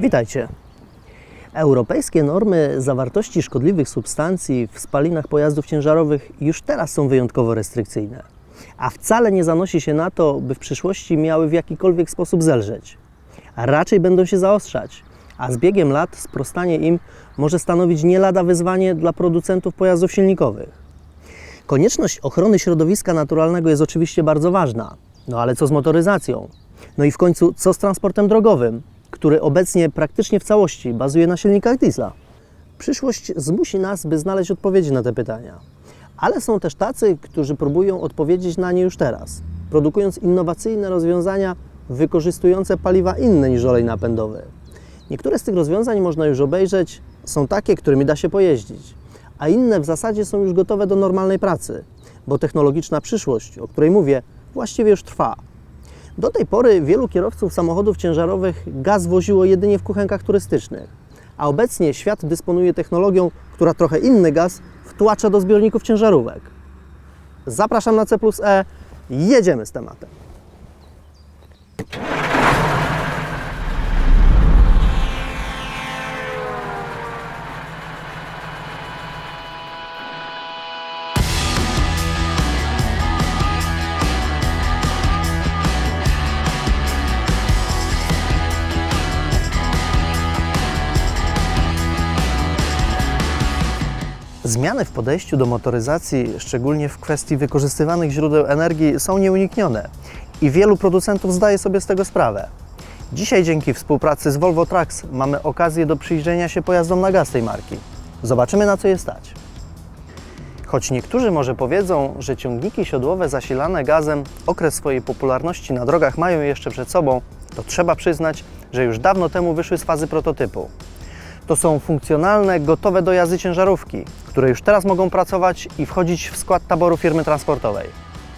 Witajcie. Europejskie normy zawartości szkodliwych substancji w spalinach pojazdów ciężarowych już teraz są wyjątkowo restrykcyjne, a wcale nie zanosi się na to, by w przyszłości miały w jakikolwiek sposób zelżeć. Raczej będą się zaostrzać, a z biegiem lat sprostanie im może stanowić nie lada wyzwanie dla producentów pojazdów silnikowych. Konieczność ochrony środowiska naturalnego jest oczywiście bardzo ważna, no ale co z motoryzacją? No i w końcu co z transportem drogowym, który obecnie praktycznie w całości bazuje na silnikach diesla? Przyszłość zmusi nas, by znaleźć odpowiedzi na te pytania. Ale są też tacy, którzy próbują odpowiedzieć na nie już teraz, produkując innowacyjne rozwiązania wykorzystujące paliwa inne niż olej napędowy. Niektóre z tych rozwiązań można już obejrzeć, są takie, którymi da się pojeździć, a inne w zasadzie są już gotowe do normalnej pracy, bo technologiczna przyszłość, o której mówię, właściwie już trwa. Do tej pory wielu kierowców samochodów ciężarowych gaz woziło jedynie w kuchenkach turystycznych, a obecnie świat dysponuje technologią, która trochę inny gaz wtłacza do zbiorników ciężarówek. Zapraszam na C plus E, jedziemy z tematem. Zmiany w podejściu do motoryzacji, szczególnie w kwestii wykorzystywanych źródeł energii, są nieuniknione i wielu producentów zdaje sobie z tego sprawę. Dzisiaj dzięki współpracy z Volvo Trucks mamy okazję do przyjrzenia się pojazdom na gaz tej marki. Zobaczymy na co je stać. Choć niektórzy może powiedzą, że ciągniki siodłowe zasilane gazem okres swojej popularności na drogach mają jeszcze przed sobą, to trzeba przyznać, że już dawno temu wyszły z fazy prototypu. To są funkcjonalne, gotowe do jazdy ciężarówki, które już teraz mogą pracować i wchodzić w skład taboru firmy transportowej.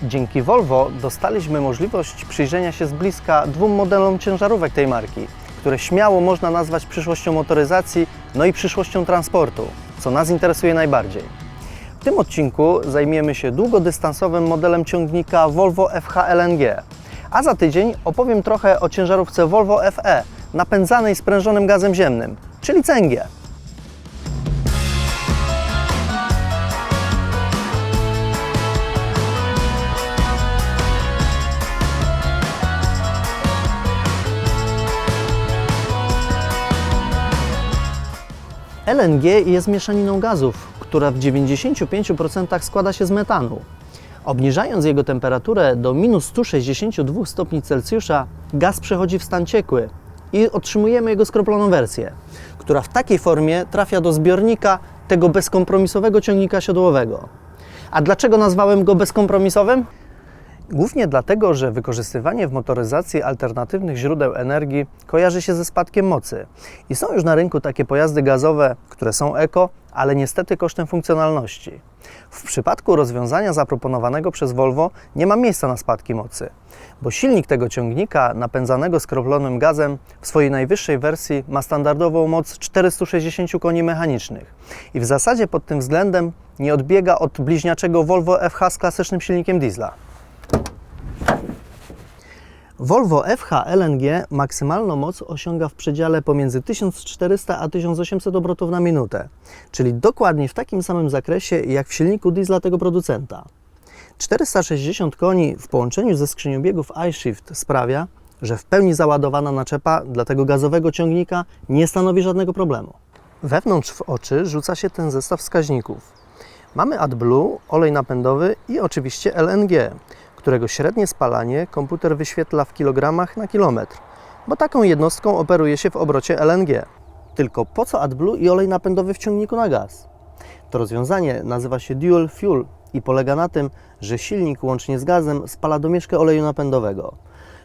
Dzięki Volvo dostaliśmy możliwość przyjrzenia się z bliska dwóm modelom ciężarówek tej marki, które śmiało można nazwać przyszłością motoryzacji, no i przyszłością transportu, co nas interesuje najbardziej. W tym odcinku zajmiemy się długodystansowym modelem ciągnika Volvo FH LNG, a za tydzień opowiem trochę o ciężarówce Volvo FE napędzanej sprężonym gazem ziemnym, czyli cęgie. LNG jest mieszaniną gazów, która w 95% składa się z metanu. Obniżając jego temperaturę do minus 162 stopni Celsjusza, gaz przechodzi w stan ciekły i otrzymujemy jego skroploną wersję, która w takiej formie trafia do zbiornika tego bezkompromisowego ciągnika siodłowego. A dlaczego nazwałem go bezkompromisowym? Głównie dlatego, że wykorzystywanie w motoryzacji alternatywnych źródeł energii kojarzy się ze spadkiem mocy. I są już na rynku takie pojazdy gazowe, które są eko, ale niestety kosztem funkcjonalności. W przypadku rozwiązania zaproponowanego przez Volvo nie ma miejsca na spadki mocy, bo silnik tego ciągnika napędzanego skroplonym gazem w swojej najwyższej wersji ma standardową moc 460 koni mechanicznych i w zasadzie pod tym względem nie odbiega od bliźniaczego Volvo FH z klasycznym silnikiem diesla. Volvo FH LNG maksymalną moc osiąga w przedziale pomiędzy 1400 a 1800 obrotów na minutę, czyli dokładnie w takim samym zakresie jak w silniku diesla tego producenta. 460 koni w połączeniu ze skrzynią biegów iShift sprawia, że w pełni załadowana naczepa dla tego gazowego ciągnika nie stanowi żadnego problemu. Wewnątrz w oczy rzuca się ten zestaw wskaźników. Mamy AdBlue, olej napędowy i oczywiście LNG, którego średnie spalanie komputer wyświetla w kilogramach na kilometr, bo taką jednostką operuje się w obrocie LNG. Tylko po co AdBlue i olej napędowy w ciągniku na gaz? To rozwiązanie nazywa się Dual Fuel i polega na tym, że silnik łącznie z gazem spala domieszkę oleju napędowego.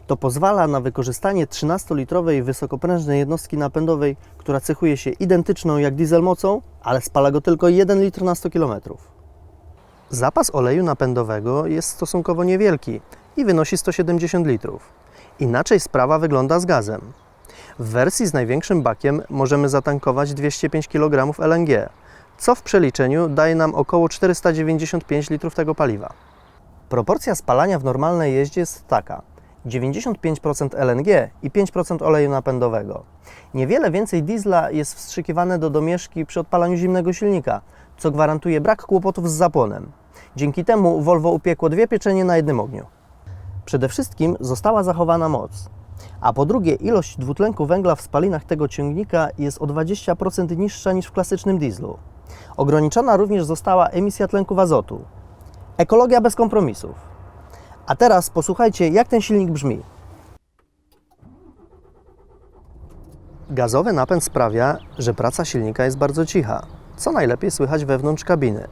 To pozwala na wykorzystanie 13-litrowej wysokoprężnej jednostki napędowej, która cechuje się identyczną jak diesel mocą, ale spala go tylko 1 litr na 100 km. Zapas oleju napędowego jest stosunkowo niewielki i wynosi 170 litrów. Inaczej sprawa wygląda z gazem. W wersji z największym bakiem możemy zatankować 205 kg LNG, co w przeliczeniu daje nam około 495 litrów tego paliwa. Proporcja spalania w normalnej jeździe jest taka: 95% LNG i 5% oleju napędowego. Niewiele więcej diesla jest wstrzykiwane do domieszki przy odpalaniu zimnego silnika, co gwarantuje brak kłopotów z zapłonem. Dzięki temu Volvo upiekło dwie pieczenie na jednym ogniu. Przede wszystkim została zachowana moc, a po drugie ilość dwutlenku węgla w spalinach tego ciągnika jest o 20% niższa niż w klasycznym dieslu. Ograniczona również została emisja tlenków azotu. Ekologia bez kompromisów. A teraz posłuchajcie, jak ten silnik brzmi. Gazowy napęd sprawia, że praca silnika jest bardzo cicha, co najlepiej słychać wewnątrz kabiny.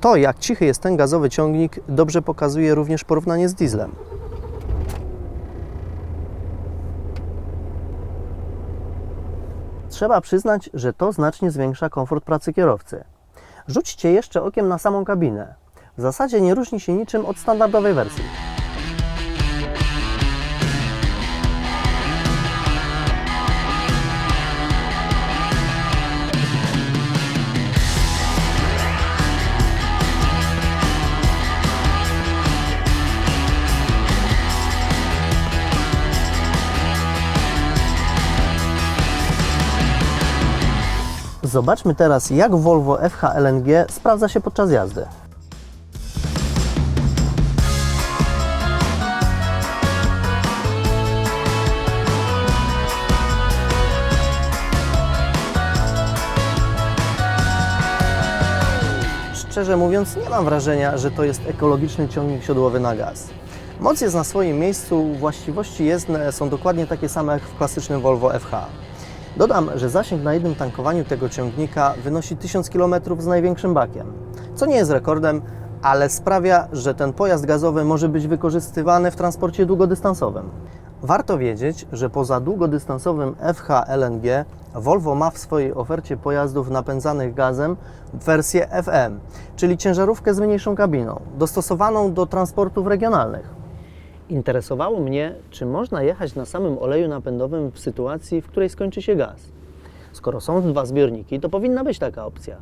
To, jak cichy jest ten gazowy ciągnik, dobrze pokazuje również porównanie z dieslem. Trzeba przyznać, że to znacznie zwiększa komfort pracy kierowcy. Rzućcie jeszcze okiem na samą kabinę. W zasadzie nie różni się niczym od standardowej wersji. Zobaczmy teraz, jak Volvo FH LNG sprawdza się podczas jazdy. Szczerze mówiąc, nie mam wrażenia, że to jest ekologiczny ciągnik siodłowy na gaz. Moc jest na swoim miejscu, właściwości jezdne są dokładnie takie same jak w klasycznym Volvo FH. Dodam, że zasięg na jednym tankowaniu tego ciągnika wynosi 1000 km z największym bakiem, co nie jest rekordem, ale sprawia, że ten pojazd gazowy może być wykorzystywany w transporcie długodystansowym. Warto wiedzieć, że poza długodystansowym FH LNG Volvo ma w swojej ofercie pojazdów napędzanych gazem wersję FM, czyli ciężarówkę z mniejszą kabiną, dostosowaną do transportów regionalnych. Interesowało mnie, czy można jechać na samym oleju napędowym w sytuacji, w której skończy się gaz. Skoro są dwa zbiorniki, to powinna być taka opcja.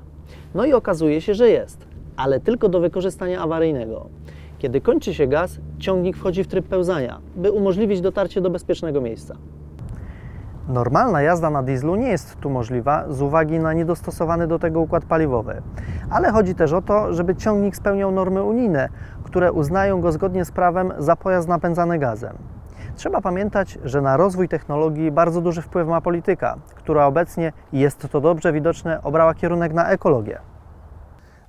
No i okazuje się, że jest, ale tylko do wykorzystania awaryjnego. Kiedy kończy się gaz, ciągnik wchodzi w tryb pełzania, by umożliwić dotarcie do bezpiecznego miejsca. Normalna jazda na dieslu nie jest tu możliwa z uwagi na niedostosowany do tego układ paliwowy, ale chodzi też o to, żeby ciągnik spełniał normy unijne, które uznają go zgodnie z prawem za pojazd napędzany gazem. Trzeba pamiętać, że na rozwój technologii bardzo duży wpływ ma polityka, która obecnie, jest to dobrze widoczne, obrała kierunek na ekologię.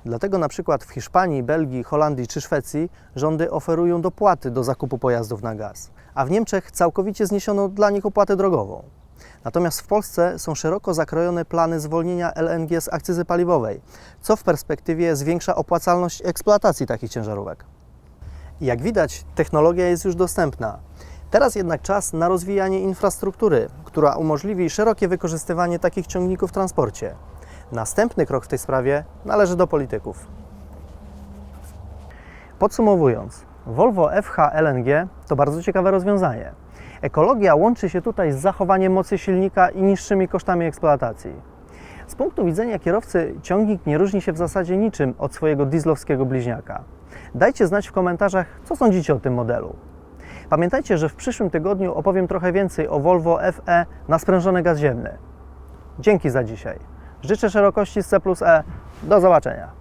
Dlatego na przykład w Hiszpanii, Belgii, Holandii czy Szwecji rządy oferują dopłaty do zakupu pojazdów na gaz, a w Niemczech całkowicie zniesiono dla nich opłatę drogową. Natomiast w Polsce są szeroko zakrojone plany zwolnienia LNG z akcyzy paliwowej, co w perspektywie zwiększa opłacalność eksploatacji takich ciężarówek. Jak widać, technologia jest już dostępna. Teraz jednak czas na rozwijanie infrastruktury, która umożliwi szerokie wykorzystywanie takich ciągników w transporcie. Następny krok w tej sprawie należy do polityków. Podsumowując, Volvo FH LNG to bardzo ciekawe rozwiązanie. Ekologia łączy się tutaj z zachowaniem mocy silnika i niższymi kosztami eksploatacji. Z punktu widzenia kierowcy ciągnik nie różni się w zasadzie niczym od swojego dieslowskiego bliźniaka. Dajcie znać w komentarzach, co sądzicie o tym modelu. Pamiętajcie, że w przyszłym tygodniu opowiem trochę więcej o Volvo FE na sprężony gaz ziemny. Dzięki za dzisiaj. Życzę szerokości z C plus E. Do zobaczenia.